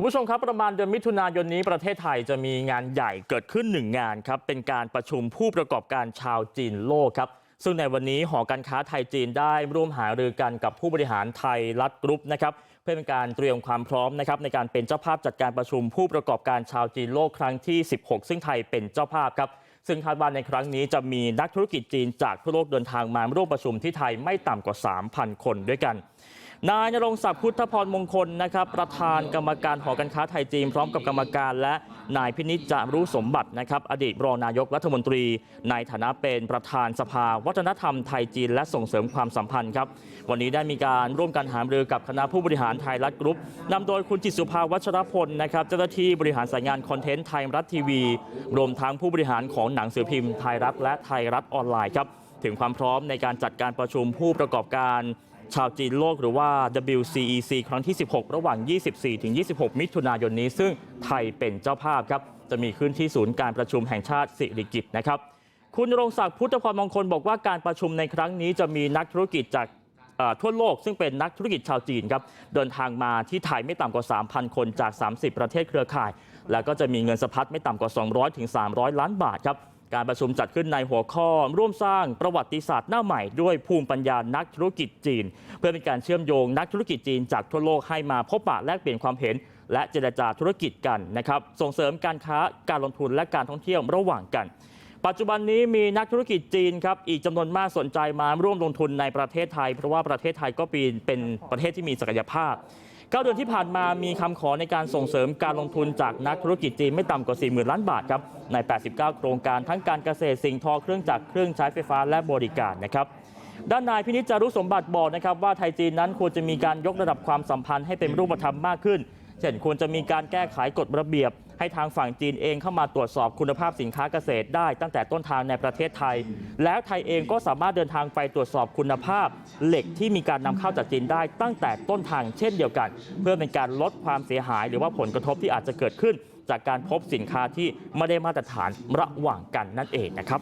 คุณผู้ชมครับประมาณเดือนมิถุนายนนี้ประเทศไทยจะมีงานใหญ่เกิดขึ้นหนึ่งงานครับเป็นการประชุมผู้ประกอบการชาวจีนโลกครับซึ่งในวันนี้หอการค้าไทยจีนได้ร่วมหารือกันกับผู้บริหารไทยรัฐกรุ๊ปนะครับเพื่อเป็นการเตรียมความพร้อมนะครับในการเป็นเจ้าภาพจัดการประชุมผู้ประกอบการชาวจีนโลกครั้งที่ 16 ซึ่งไทยเป็นเจ้าภาพครับซึ่งคาดว่าในครั้งนี้จะมีนักธุรกิจจีนจากทั่วโลกเดินทางมาร่วมประชุมที่ไทยไม่ต่ำกว่า 3,000 คนด้วยกัน นายนรงศักดิ์พุทธพรมงคลนะครับประธานกรรมการหอการค้าไทยจีนพร้อมกับกรรมการและนายพินิจจารุสมบัตินะครับอดีตรองนายกรัฐมนตรี ในฐานะเป็นประธานสภาวัฒนธรรมไทยจีนและส่งเสริมความสัมพันธ์ครับวันนี้ได้มีการร่วมกันหามรือกับคณะผู้บริหารไทยรัฐกรุ๊ปนำโดยคุณจิตสุภาวัชรพลนะครับเจ้าหน้าที่บริหารสายงานคอนเทนต์ไทยรัฐทีวี รวมทั้งผู้บริหารของหนังสือพิมพ์ไทยรัฐและไทยรัฐออนไลน์ครับถึงความพร้อมในการจัดการประชุมผู้ประกอบการ ชาวจีนโลกหรือว่า WCEC ครั้งที่ 16 ระหว่าง 24-26 มิถุนายนนี้ ซึ่งไทยเป็นเจ้าภาพครับ จะมีขึ้นที่ศูนย์การประชุมแห่งชาติสิริกิตนะครับ คุณรงศักดิ์พุทธพรมงคลบอกว่าการประชุมในครั้งนี้จะมีนักธุรกิจจากทั่วโลกซึ่งเป็นนักธุรกิจชาวจีนครับเดินทางมาที่ไทยไม่ต่ำกว่า 3,000 คนจาก 30 ประเทศเครือข่าย แล้วก็จะมีเงินสะพัดไม่ต่ำกว่า 200-300 ล้านบาทครับ การประชุมจัดขึ้นในหัวข้อร่วมสร้างประวัติศาสตร์หน้าใหม่ด้วยภูมิปัญญานักธุรกิจจีน เพื่อเป็นการเชื่อมโยงนักธุรกิจจีนจากทั่วโลกให้มาพบปะแลกเปลี่ยนความเห็น และเจรจาธุรกิจกันนะครับส่งเสริมการค้าการลงทุนและการท่องเที่ยวระหว่างกัน ปัจจุบันนี้มีนักธุรกิจจีนครับอีกจำนวนมากสนใจมาร่วมลงทุนในประเทศไทย เพราะว่าประเทศไทยก็เป็นเป็นประเทศที่มีศักยภาพ เก้าเดือนที่ผ่านมามีคำขอในการส่งเสริมการลงทุนจากนักธุรกิจจีนไม่ต่ำกว่า 40,000 ล้านบาทครับใน 89 โครงการทั้งการเกษตรสิ่งทอเครื่องจักรเครื่องใช้ไฟฟ้าและบริการนะครับด้านนายพินิจจารุสมบัติบอกนะครับว่าไทยจีนนั้นควรจะมีการยกระดับความสัมพันธ์ให้เป็นรูปธรรมมากขึ้น เช่นควรจะมีการแก้ไขกฎระเบียบ ให้ทางฝั่งจีนเองเข้ามาตรวจสอบคุณภาพสินค้าเกษตรได้ตั้งแต่ต้นทางในประเทศไทย แล้วไทยเองก็สามารถเดินทางไปตรวจสอบคุณภาพเหล็กที่มีการนำเข้าจากจีนได้ตั้งแต่ต้นทางเช่นเดียวกัน เพื่อเป็นการลดความเสียหาย หรือว่าผลกระทบที่อาจจะเกิดขึ้น จากการพบสินค้าที่ไม่ได้มาตรฐานระหว่างกันนั่นเองนะครับ